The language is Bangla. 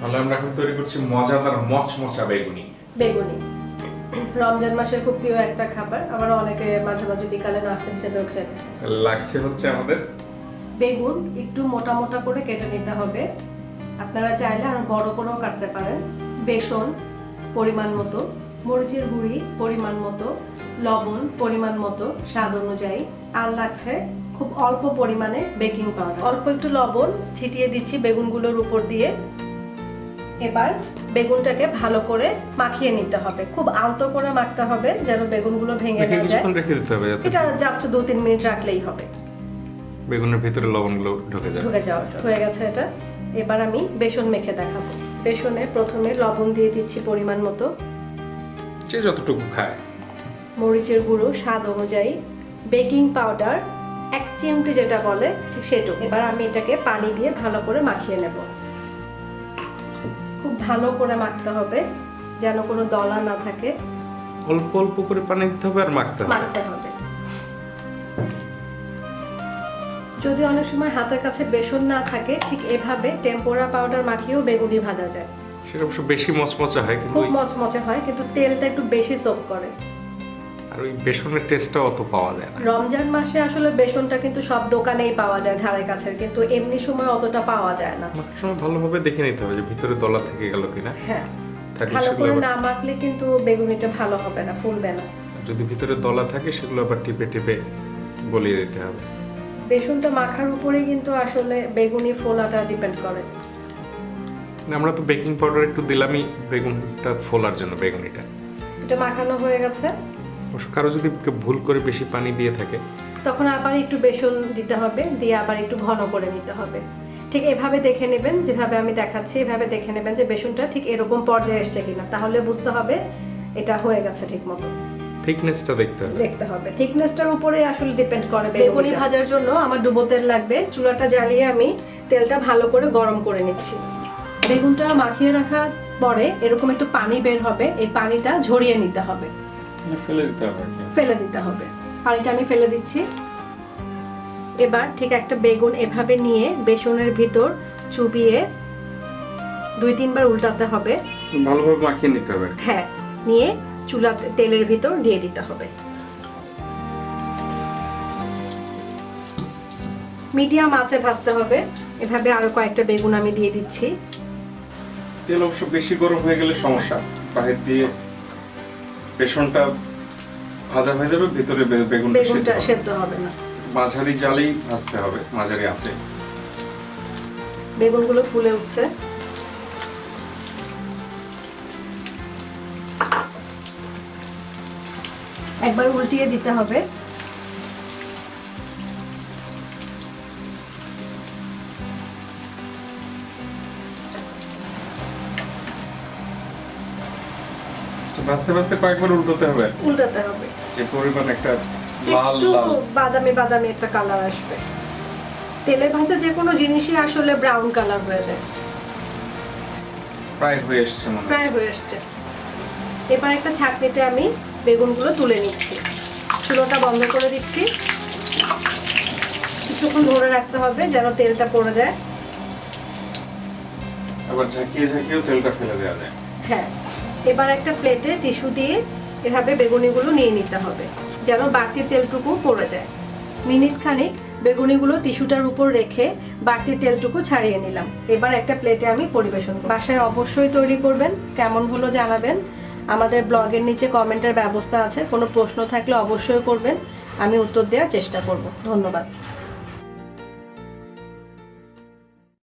তাহলে আমরা এখন তৈরি করছি মজাদার মচমচা বেগুনি। বেগুনি। রমজান মাসের খুব প্রিয় একটা খাবার। আবার অনেকে মাঝে মাঝে বিকালে নাস্তা হিসেবেও খেয়ে থাকে। লাগছে হচ্ছে আমাদের? বেগুন একটু মোটা মোটা করে কেটে নিতে হবে। আপনারা চাইলে আরও বড় করেও কাটতে পারেন। বেসন পরিমাণ মতো। মরিচের গুঁড়ি পরিমাণ মতো। লবণ পরিমাণ মতো। স্বাদ অনুযায়ী। আর লাগছে খুব অল্প পরিমাণে বেকিং পাউডার। অল্প একটু লবণ ছিটিয়ে দিচ্ছি বেগুনগুলোর উপর দিয়ে। এবার বেগুনটাকে ভালো করে মাখিয়ে নিতে হবে। খুব আলতো করে মাখতে হবে যেন বেগুনগুলো ভেঙে না যায়। রেখে দিতে হবে এটা জাস্ট দু তিন মিনিট রাখলেই হবে। বেগুনের ভিতরে লবণগুলো ঢুকে ঢুকে জন্য। হয়ে গেছে এটা। এবার আমি বেসন মেখে দেখাবো। বেসনে প্রথমে লবণ দিয়ে দিচ্ছি পরিমাণ মতো। যে যতটুকু খায়। মরিচের গুঁড়ো স্বাদ অনুযায়ী। বেকিং পাউডার এক চিমটি যেটা বলে ঠিক সেটুকু। এবার আমি এটাকে পানি দিয়ে ভালো করে মাখিয়ে নেব। ভালো করে মাখতে হবে যেন কোনো দলা না থাকে। অল্প অল্প করে পানি দিতে হবে আর মাখতে হবে। মাখতে হবে। যদি অনেক সময় হাতের কাছে বেসন না থাকে ঠিক এভাবে টেম্পোরা পাউডার মাখিয়েও বেগুনি ভাজা যায়। সেটা অবশ্য বেশি মচমচে হয় কিন্তু খুব মচমচে হয় কিন্তু তেলটা একটু বেশি সোপ করে। আর ওই বেসনের টেস্টটা অত পাওয়া যায় না। রমজান মাসে আসলে বেসনটা কিন্তু সব দোকানেই পাওয়া যায় ধারে কাছে কিন্তু এমনি সময় অতটা পাওয়া যায় না। মাখার সময় ভালোভাবে দেখে নিতে হবে যে ভিতরে দলা থেকে গেল কিনা। হ্যাঁ ভালো করে না মাখলে কিন্তু বেগুনিটা ভালো হবে না ফুলবে না। যদি ভিতরে দলা থাকে সেগুলো আবার টিপে টিপে গলিয়ে দিতে হবে। বেসনটা মাখার উপরে কিন্তু আসলে বেগুনি ফোলাটা ডিপেন্ড করে। আমরা তো বেকিং পাউডার একটু দিলামই বেগুনটা ফোলার জন্য বেগুনিটা। এটা মাখানো হয়ে গেছে। অবশ্য কারও যদি ভুল করে বেশি পানি দিয়ে থাকে তখন আবার একটু বেসন দিতে হবে দিয়ে আবার একটু ঘন করে নিতে হবে। ঠিক এভাবে দেখে নেবেন যেভাবে আমি দেখাচ্ছি এভাবে দেখে নেবেন যে বেসনটা ঠিক এরকম পর্যায়ে এসছে কিনা। তাহলে বুঝতে হবে এটা হয়ে গেছে ঠিক মতো থিকনেসটা দেখতে হবে। দেখতে হবে। থিকনেসটার উপরে আসলে ডিপেন্ড করে বেগুনি ভাজার জন্য আমার ডুবো তেল লাগবে। চুলাটা জ্বালিয়ে আমি তেলটা ভালো করে গরম করে নিচ্ছি। বেগুনটা মাখিয়ে রাখার পরে এরকম একটু পানি বের হবে এই পানিটা ঝরিয়ে নিতে হবে। ফেলে দিতে হবে ফেলে দিতে হবে। পানিটা আমি ফেলে দিচ্ছি। এবার ঠিক একটা বেগুন এভাবে নিয়ে বেসনের ভিতর চুবিয়ে দুই তিনবার উল্টাতে হবে। ভালোভাবে মাখিয়ে নিতে হবে হ্যাঁ নিয়ে চুলা তেলের ভিতর দিয়ে দিতে হবে। মিডিয়াম আঁচে ভাজতে হবে। এভাবে আরও কয়েকটা বেগুন আমি দিয়ে দিচ্ছি। তেল অবশ্য বেশি গরম হয়ে গেলে সমস্যা। বাহির দিয়ে বেসনটা ভাজা হয়ে যাবে ভিতরে বেগুন বেগুনটা সেদ্ধ হবে। না। মাঝারি জালেই ভাজতে হবে মাঝারি আছে বেগুনগুলো ফুলে উঠছে। একবার উল্টিয়ে দিতে হবে। ভাজতে ভাজতে কয়েকবার উল্টোতে হবে। উল্টাতে হবে। যে পরিমাণ একটা লাল লাল। বাদামি বাদামি একটা কালার আসবে। তেলে ভাজা যে কোনো জিনিসই আসলে ব্রাউন কালার হয়ে যায়। প্রায় হয়ে এসছে মনে। প্রায় হয়ে এসছে। এবার একটা ছাঁকনিতে আমি বেগুনগুলো তুলে নিচ্ছি। চুলোটা বন্ধ করে দিচ্ছি। কিছুক্ষণ ধরে রাখতে হবে যেন তেলটা পড়ে যায়। আবার ঝাঁকিয়ে ঝাঁকিয়েও তেলটা ফেলে দেওয়া যায়। হ্যাঁ। এবার একটা প্লেটে টিস্যু দিয়ে এভাবে বেগুনিগুলো নিয়ে নিতে হবে, যেন বাড়তি তেলটুকু পড়ে যায়। মিনিট খানিক বেগুনিগুলো টিস্যুটার উপর রেখে বাড়তি তেলটুকু ছাড়িয়ে নিলাম। এবার একটা প্লেটে আমি পরিবেশন। বাসায় অবশ্যই তৈরি করবেন, কেমন হলো জানাবেন। আমাদের ব্লগের নিচে কমেন্টের ব্যবস্থা আছে, কোনো প্রশ্ন থাকলে অবশ্যই করবেন। আমি উত্তর দেওয়ার চেষ্টা করব। ধন্যবাদ।